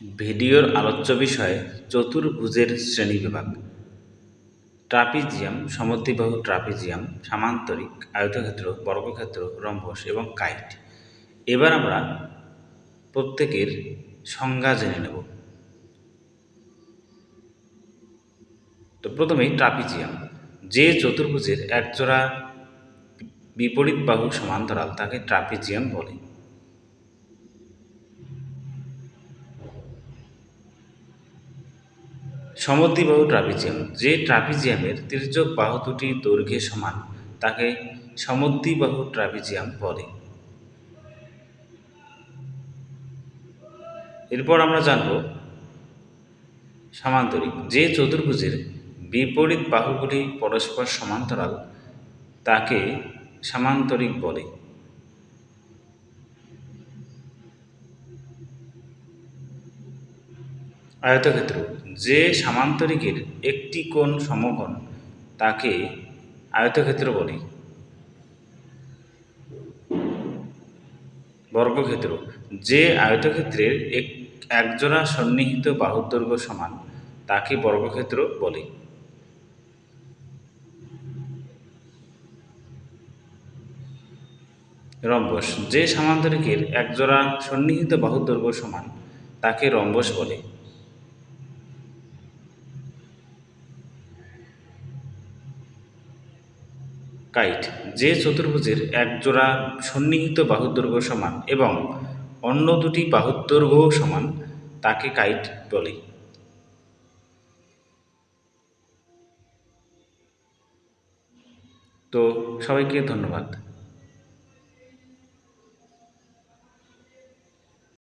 ভিডিওর আলোচ্য বিষয় চতুর্ভুজের শ্রেণীবিভাগ ট্রাপিজিয়াম, সমদ্বিবাহু ট্রাপিজিয়াম, সামান্তরিক, আয়তক্ষেত্র, বর্গক্ষেত্র, রম্বস এবং কাইট। এবার আমরা প্রত্যেকের সংজ্ঞা জেনে নেব। তো প্রথমেই ট্রাপিজিয়াম। যে চতুর্ভুজের একজোড়া বিপরীত বাহু সমান্তরাল তাকে ট্রাপিজিয়াম বলে। সমদ্বিবাহু ট্রাপিজিয়াম, যে ট্রাপিজিয়ামের তির্যক বাহু দুটি দৈর্ঘ্যে সমান, তাকে সমদ্বিবাহু ট্রাপিজিয়াম বলে। এরপর আমরা জানব সামান্তরিক, যে চতুর্ভুজের বিপরীত বাহুগুলি পরস্পর সমান্তরাল, তাকে সামান্তরিক বলে। আয়তক্ষেত্র যে সামান্তরিকের একটি কোণ সমকোণ, তাকে আয়তক্ষেত্র বলে। বর্গক্ষেত্র, যে আয়তক্ষেত্রের এক, একজোড়া সন্নিহিত বাহুর দৈর্ঘ্য সমান, তাকে বর্গক্ষেত্র বলে। রম্বস, যে সামান্তরিকের একজোড়া সন্নিহিত বাহুর দৈর্ঘ্য সমান, তাকে রম্বস বলে। কাইট, যে চতুর্ভুজের এক জোড়া সন্নিহিত বাহুদৈর্ঘ্য সমান এবং অন্য দুটি বাহুদৈর্ঘ্য সমান, তাকে কাইট বলে। তো সবাইকে ধন্যবাদ।